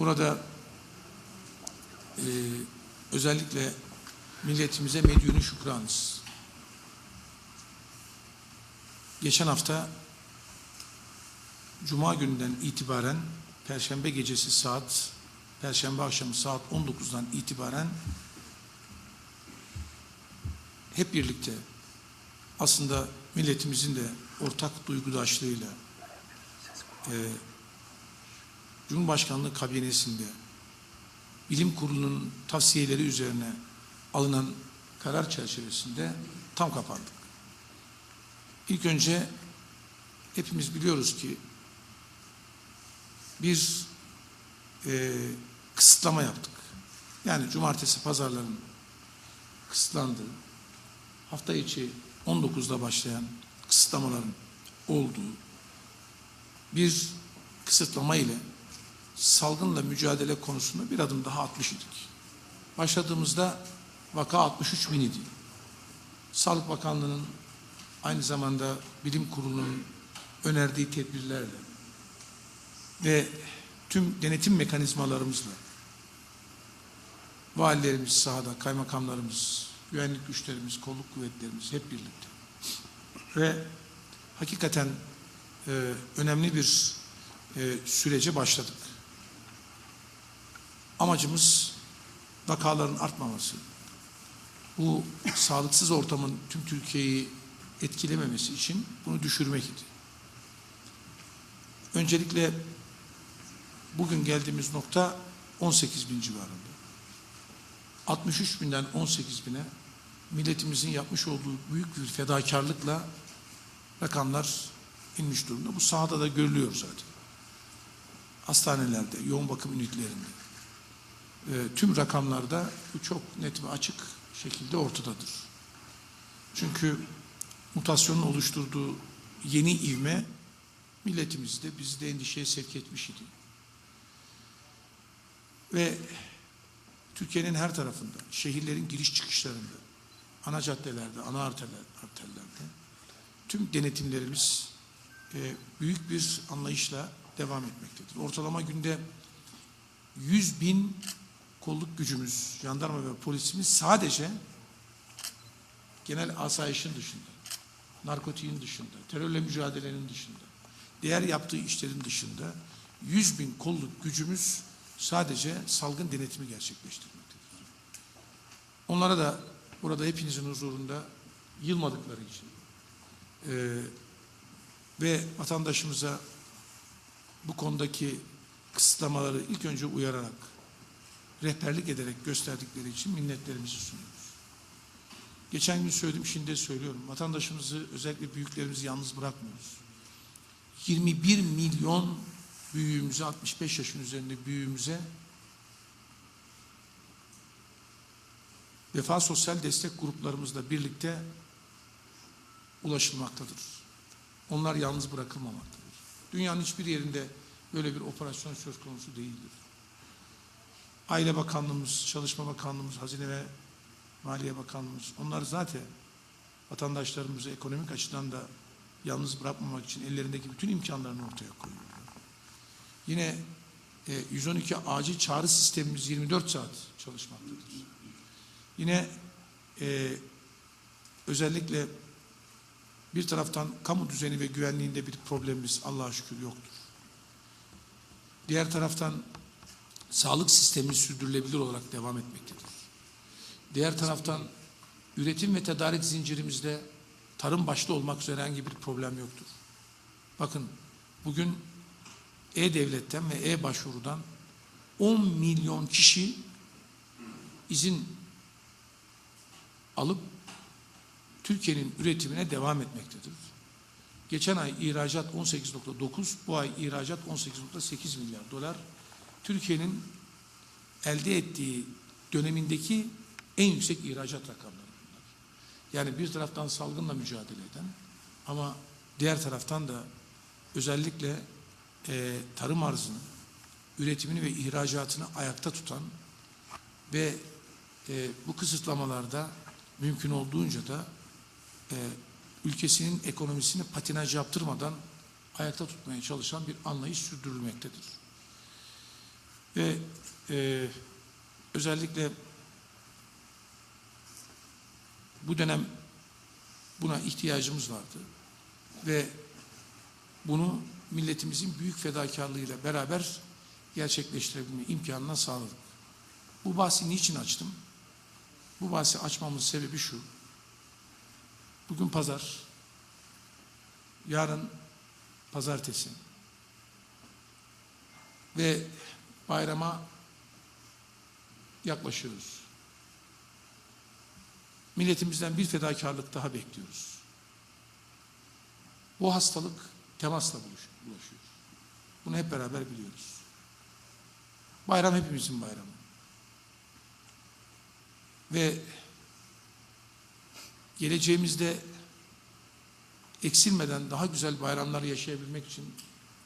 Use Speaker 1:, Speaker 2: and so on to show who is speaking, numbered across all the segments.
Speaker 1: burada e, özellikle milletimize medyunu şükranız. Geçen hafta Cuma gününden itibaren Perşembe gecesi saat Perşembe akşamı saat 19'dan itibaren hep birlikte aslında milletimizin de ortak duygudaşlığıyla e, Cumhurbaşkanlığı kabinesinde bilim kurulunun tavsiyeleri üzerine alınan karar çerçevesinde tam kapandık. İlk önce hepimiz biliyoruz ki bir e, kısıtlama yaptık. Yani cumartesi pazarların kısıtlandığı, hafta içi 19'da başlayan kısıtlamaların olduğu bir kısıtlama ile salgınla mücadele konusunda bir adım daha atmış idik. Başladığımızda vaka 63 bin idi. Sağlık Bakanlığı'nın aynı zamanda bilim kurulunun önerdiği tedbirlerle ve tüm denetim mekanizmalarımızla valilerimiz sahada, kaymakamlarımız, güvenlik güçlerimiz, kolluk kuvvetlerimiz hep birlikte ve hakikaten e, önemli bir e, sürece başladık. Amacımız vakaların artmaması, bu sağlıksız ortamın tüm Türkiye'yi etkilememesi için bunu düşürmek idi. Öncelikle bugün geldiğimiz nokta 18 bin civarında. 63 binden 18 bine milletimizin yapmış olduğu büyük bir fedakarlıkla rakamlar inmiş durumda. Bu sahada da görülüyor zaten. Hastanelerde, yoğun bakım ünitlerinde. E, tüm rakamlarda çok net ve açık şekilde ortadadır. Çünkü mutasyonun oluşturduğu yeni ivme milletimizde bizi de endişeye sevk etmiş idi. Ve Türkiye'nin her tarafında, şehirlerin giriş çıkışlarında, ana caddelerde, ana arterler, arterlerde tüm denetimlerimiz e, büyük bir anlayışla devam etmektedir. Ortalama günde 100 bin kolluk gücümüz, jandarma ve polisimiz sadece genel asayişin dışında, narkotiğin dışında, terörle mücadelenin dışında, diğer yaptığı işlerin dışında 100 bin kolluk gücümüz sadece salgın denetimi gerçekleştirmektedir. Onlara da burada hepinizin huzurunda yılmadıkları için e, ve vatandaşımıza bu konudaki kısıtlamaları ilk önce uyararak, rehberlik ederek gösterdikleri için minnetlerimizi sunuyoruz. Geçen gün söyledim, şimdi de söylüyorum. Vatandaşımızı, özellikle büyüklerimizi yalnız bırakmıyoruz. 21 milyon büyüğümüze, 65 yaşın üzerinde büyüğümüze vefa sosyal destek gruplarımızla birlikte ulaşılmaktadır. Onlar yalnız bırakılmamaktadır. Dünyanın hiçbir yerinde böyle bir operasyon söz konusu değildir. Aile Bakanlığımız, Çalışma Bakanlığımız, Hazine ve Maliye Bakanlığımız onlar zaten vatandaşlarımızı ekonomik açıdan da yalnız bırakmamak için ellerindeki bütün imkanlarını ortaya koyuyorlar. Yine e, 112 acil çağrı sistemimiz 24 saat çalışmaktadır. Yine e, özellikle bir taraftan kamu düzeni ve güvenliğinde bir problemimiz Allah'a şükür yoktur. Diğer taraftan sağlık sistemi sürdürülebilir olarak devam etmektedir. Diğer taraftan üretim ve tedarik zincirimizde tarım başta olmak üzere herhangi bir problem yoktur. Bakın bugün E-Devlet'ten ve E-Başvuru'dan 10 milyon kişi izin alıp Türkiye'nin üretimine devam etmektedir. Geçen ay ihracat 18.9, bu ay ihracat 18.8 milyar dolar. Türkiye'nin elde ettiği dönemindeki en yüksek ihracat rakamları bunlar. Yani bir taraftan salgınla mücadele eden ama diğer taraftan da özellikle e, tarım arzını, üretimini ve ihracatını ayakta tutan ve e, bu kısıtlamalarda mümkün olduğunca da e, ülkesinin ekonomisini patinaj yaptırmadan ayakta tutmaya çalışan bir anlayış sürdürülmektedir. Ve e, özellikle bu dönem buna ihtiyacımız vardı. Ve bunu milletimizin büyük fedakarlığıyla beraber gerçekleştirebilme imkanına sağladık. Bu bahsi niçin açtım? Bu bahsi açmamın sebebi şu. Bugün pazar, yarın pazartesi ve bayrama yaklaşıyoruz. Milletimizden bir fedakarlık daha bekliyoruz. Bu hastalık temasla bulaşıyor. Bunu hep beraber biliyoruz. Bayram hepimizin bayramı. Ve geleceğimizde eksilmeden daha güzel bayramlar yaşayabilmek için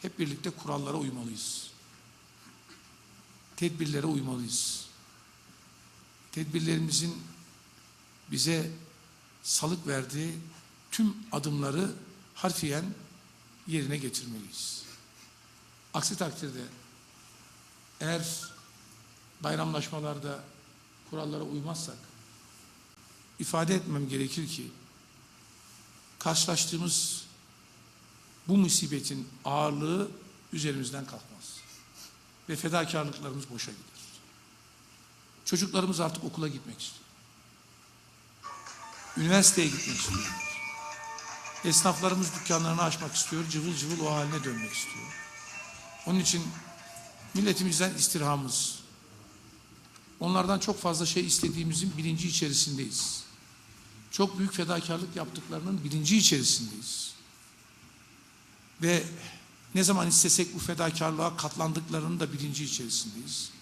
Speaker 1: hep birlikte kurallara uymalıyız. Tedbirlere uymalıyız. Tedbirlerimizin bize salık verdiği tüm adımları harfiyen yerine getirmeliyiz. Aksi takdirde eğer bayramlaşmalarda kurallara uymazsak ifade etmem gerekir ki karşılaştığımız bu musibetin ağırlığı üzerimizden kalkmaz. Ve fedakarlıklarımız boşa gider. Çocuklarımız artık okula gitmek istiyor. Üniversiteye gitmek istiyor. Esnaflarımız dükkanlarını açmak istiyor, cıvıl cıvıl o haline dönmek istiyor. Onun için milletimizden istirhamımız, onlardan çok fazla şey istediğimizin bilinci içerisindeyiz. Çok büyük fedakarlık yaptıklarının bilinci içerisindeyiz. Ve ne zaman istesek bu fedakarlığa katlandıklarının da bilinci içerisindeyiz.